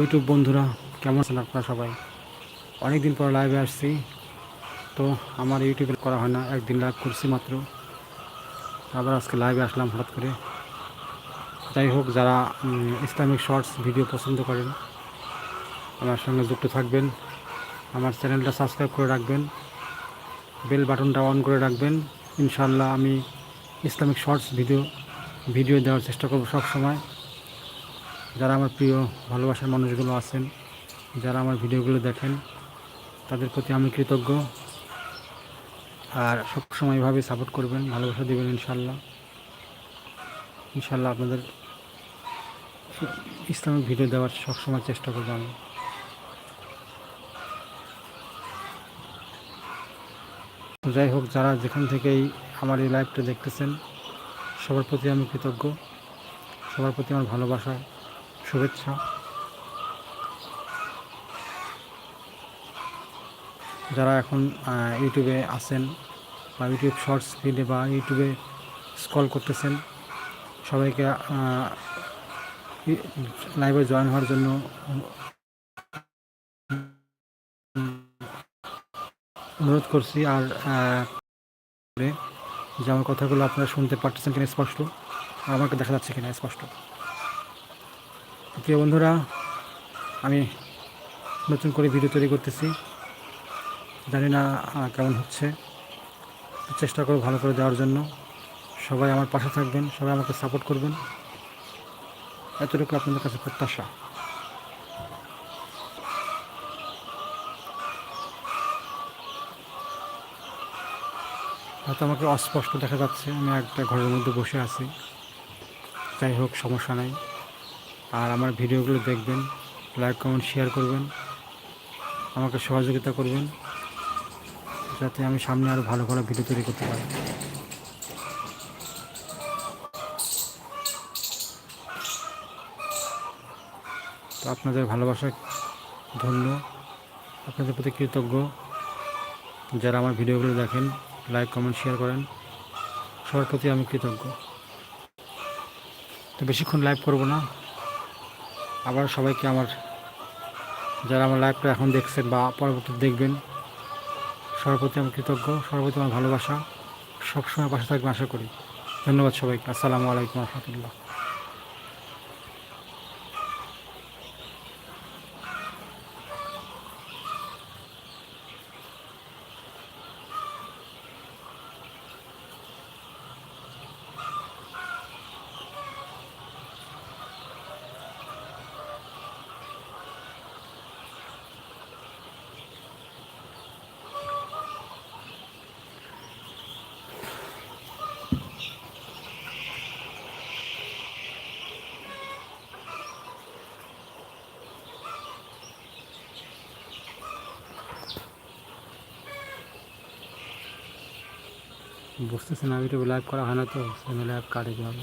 YouTube বন্ধুরা, কেমন আছেন আপনারা সবাই? অনেক দিন পর লাইভে আসছি। তো আমার ইউটিউবে করা হয় না, একদিন লাইভ করছি মাত্র। আবার আজকে লাইভে আসলাম হঠাৎ করে। যাই হোক, যারা ইসলামিক শর্টস ভিডিও পছন্দ করেন, আমার সঙ্গে যুক্ত থাকবেন। আমার চ্যানেলটা সাবস্ক্রাইব করে রাখবেন। বেল বাটনটা অন করে রাখবেন। ইনশাল্লাহ আমি ইসলামিক শর্টস ভিডিও ভিডিও দেওয়ার চেষ্টা করব সব সময় যারা আমার প্রিয় ভালোবাসার মানুষগুলো আছেন, যারা আমার ভিডিওগুলো দেখেন, তাদের প্রতি আমি কৃতজ্ঞ। আর সবসময় এভাবে সাপোর্ট করবেন, ভালোবাসা দেবেন ইনশাল্লাহ। ইনশাল্লাহ আপনাদের ইসলামিক ভিডিও দেওয়ার সবসময় চেষ্টা করব আমি। যাই হোক, যারা যেখান থেকেই আমার এই লাইভটা দেখতেছেন, সবার প্রতি আমি কৃতজ্ঞ। সবার প্রতি আমার ভালোবাসা। শুভেচ্ছা। যারা এখন ইউটিউবে আছেন বা ইউটিউব শর্টস ভিডিও বা ইউটিউবে স্কল করতেছেন, সবাইকে লাইভে জয়েন হওয়ার জন্য অনুরোধ করছি। আর যে আমার কথাগুলো আপনারা শুনতে পারতেছেন কিনা স্পষ্ট, আমাকে দেখা যাচ্ছে কিনা স্পষ্ট। প্রিয় বন্ধুরা, আমি নতুন করে ভিডিও তৈরি করতেছি। জানি না কেমন হচ্ছে। চেষ্টা করব ভালো করে দেওয়ার জন্য। সবাই আমার পাশে থাকবেন, সবাই আমাকে সাপোর্ট করবেন। এতটুকু আপনাদের কাছে প্রত্যাশা। হয়তো আমাকে অস্পষ্ট দেখা যাচ্ছে, আমি একটা ঘরের মধ্যে বসে আছি। যাই হোক, সমস্যা নাই। আর আমার ভিডিওগুলো দেখবেন লাইক কমেন্ট শেয়ার করবেন, আমাকে সহযোগিতা করবেন, যাতে আমি সামনে আরও ভালো ভালো ভিডিও তৈরি করতে পারি। তো আপনাদের ভালোবাসায় ধন্য। আপনাদের প্রতি কৃতজ্ঞ। যারা আমার ভিডিওগুলো দেখেন লাইক কমেন্ট শেয়ার করেন, সবার প্রতি আমি কৃতজ্ঞ। তো বেশিক্ষণ লাইভ করব না। আবার সবাইকে আমার, যারা আমার লাইফটা এখন দেখছেন বা পরবর্তী দেখবেন সবার প্রতি আমি কৃতজ্ঞ সবার প্রতি আমার ভালোবাসা, সবসময় পাশে থাকবেন আশা করি। ধন্যবাদ সবাইকে। আসসালামু আলাইকুম রহমতুল্লাহ। বুঝতেছি না তো লাইভ করা হয় না তো সেখানে লাইভ কাটে কীভাবে